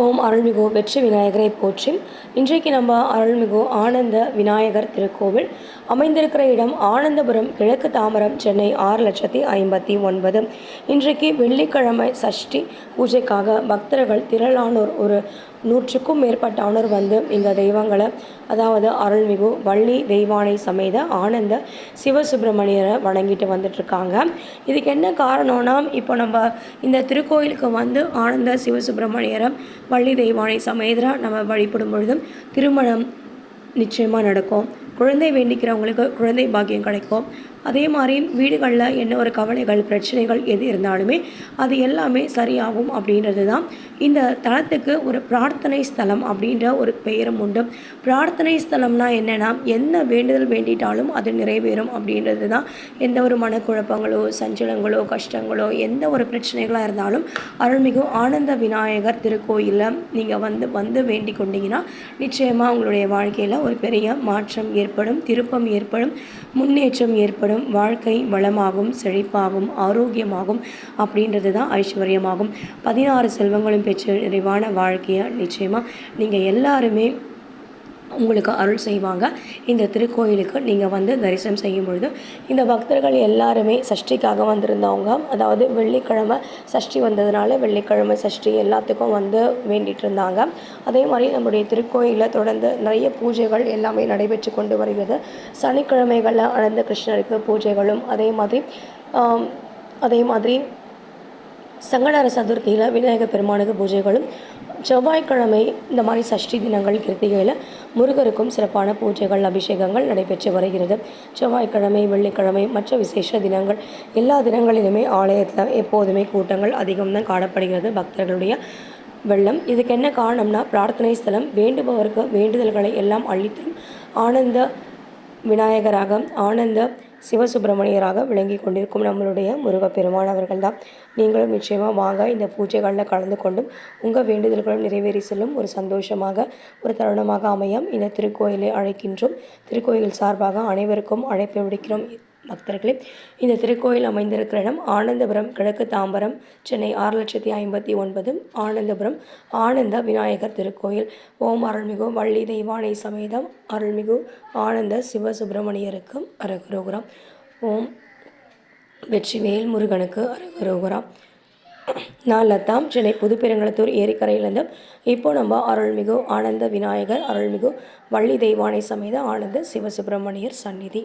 ஓம் அருள்மிகு வெற்றி விநாயகரை போற்றி. இன்றைக்கு நம்ம அருள்மிகு ஆனந்த விநாயகர் திருக்கோவில். அமைந்திருக்கிற இடம் ஆனந்தபுரம் கிழக்கு தாமரம் சென்னை ஆறு லட்சத்தி ஐம்பத்தி ஒன்பது. இன்றைக்கு வெள்ளிக்கிழமை சஷ்டி பூஜைக்காக பக்தர்கள் திரளானோர் ஒரு நூற்றுக்கும் மேற்பட்டானோர் வந்து இந்த தெய்வங்களை அதாவது அருள்மிகு வள்ளி தெய்வானை சமேத ஆனந்த சிவசுப்பிரமணியரை வணங்கிட்டு வந்துட்ருக்காங்க. இதுக்கு என்ன காரணம்னா இப்போ நம்ம இந்த திருக்கோயிலுக்கு வந்து ஆனந்த சிவசுப்பிரமணியரை வள்ளி தெய்வானை சமேதரா நம்ம வழிபடும் பொழுதும் திருமணம் நிச்சயமாக நடக்கும். குழந்தை வேண்டிக்கிறவங்களுக்கு குழந்தை பாக்கியம் கிடைக்கும். அதே மாதிரி வீடுகளில் என்ன ஒரு கவலைகள் பிரச்சனைகள் எது இருந்தாலுமே அது எல்லாமே சரியாகும் அப்படின்றது தான் இந்த தளத்துக்கு ஒரு பிரார்த்தனை ஸ்தலம் அப்படின்ற ஒரு பெயரும் உண்டு. பிரார்த்தனை ஸ்தலம்னா என்னென்னா என்ன வேண்டுதல் வேண்டிட்டாலும் அது நிறைவேறும் அப்படின்றது தான் எந்த ஒரு மனக்குழப்பங்களோ சஞ்சலங்களோ கஷ்டங்களோ எந்த ஒரு பிரச்சனைகளாக இருந்தாலும் அருள்மிகு ஆனந்த விநாயகர் திருக்கோயிலில் நீங்கள் வந்து வந்து வேண்டிக் கொண்டீங்கன்னா நிச்சயமாக உங்களுடைய வாழ்க்கையில் ஒரு பெரிய மாற்றம் ஏற்படும் திருப்பம் ஏற்படும் முன்னேற்றம் ஏற்படும். வாழ்க்கை வளமாகும் செழிப்பாகும் ஆரோக்கியமாகும் அப்படின்றது தான் ஐஸ்வர்யமாகும். பதினாறு செல்வங்களும் பெற்று நிறைவான வாழ்க்கையை? நிச்சயமாக நீங்கள் எல்லாருமே உங்களுக்கு அருள் செய்வாங்க. இந்த திருக்கோயிலுக்கு நீங்கள் வந்து தரிசனம் செய்யும் பொழுது இந்த பக்தர்கள் எல்லாருமே சஷ்டிக்காக வந்திருந்தவங்க. அதாவது வெள்ளிக்கிழமை சஷ்டி வந்ததுனால வெள்ளிக்கிழமை சஷ்டி எல்லாத்துக்கும் வந்து வேண்டிகிட்டு இருந்தாங்க. அதே மாதிரி நம்முடைய திருக்கோயிலில் தொடர்ந்து நிறைய பூஜைகள் எல்லாமே நடைபெற்று கொண்டு வருகிறது. சனிக்கிழமைகளில் அனந்த கிருஷ்ணருக்கு பூஜைகளும் அதே மாதிரி அதே மாதிரி சங்கடர சதுர்த்தியில் விநாயகர் பெருமானுக்கு பூஜைகளும் செவ்வாய்க்கிழமை இந்த மாதிரி சஷ்டி தினங்கள் கிருத்திகையில் முருகருக்கும் சிறப்பான பூஜைகள் அபிஷேகங்கள் நடைபெற்று வருகிறது. செவ்வாய்க்கிழமை வெள்ளிக்கிழமை மற்ற விசேஷ தினங்கள் எல்லா தினங்களிலுமே ஆலயத்தில் எப்போதுமே கூட்டங்கள் அதிகம்தான் காணப்படுகிறது பக்தர்களுடைய வெள்ளம். இதுக்கு என்ன காரணம்னா பிரார்த்தனை ஸ்தலம் வேண்டுபவருக்கு வேண்டுதல்களை எல்லாம் அளித்தும் ஆனந்த விநாயகராக ஆனந்த சிவசுப்பிரமணியராக விளங்கி கொண்டிருக்கும் நம்மளுடைய முருகப்பெருமான் அவர்கள் தான் நீங்களும் நிச்சயமாக வாங்க இந்த பூஜைகளில் கலந்து கொண்டும் உங்கள் வேண்டுதல்களும் நிறைவேறி செல்லும் ஒரு சந்தோஷமாக ஒரு தருணமாக அமையும். இந்த திருக்கோயிலை அழைக்கின்றோம். திருக்கோயில் சார்பாக அனைவருக்கும் அழைப்பு விடுக்கிறோம். பக்தர்களே இந்த திருக்கோயில் அமைந்திருக்கிற இடம் ஆனந்தபுரம் கிழக்கு தாம்பரம் சென்னை ஆறு லட்சத்தி ஐம்பத்தி ஒன்பது ஆனந்தபுரம் ஆனந்த விநாயகர் திருக்கோயில். ஓம் அருள்மிகு வள்ளி தெய்வானை சமேதம் அருள்மிகு ஆனந்த சிவசுப்பிரமணியருக்கு அரகரோகுரம். ஓம் வெற்றிவேல் முருகனுக்கு அரகரோகுரம். நான் லதாம் சென்னை புதுப்பெருங்குளத்தூர் ஏரிக்கரையிலிருந்து இப்போ நம்ம அருள்மிகு ஆனந்த விநாயகர் அருள்மிகு வள்ளி தெய்வானை சமேத ஆனந்த சிவசுப்பிரமணியர் சந்நிதி.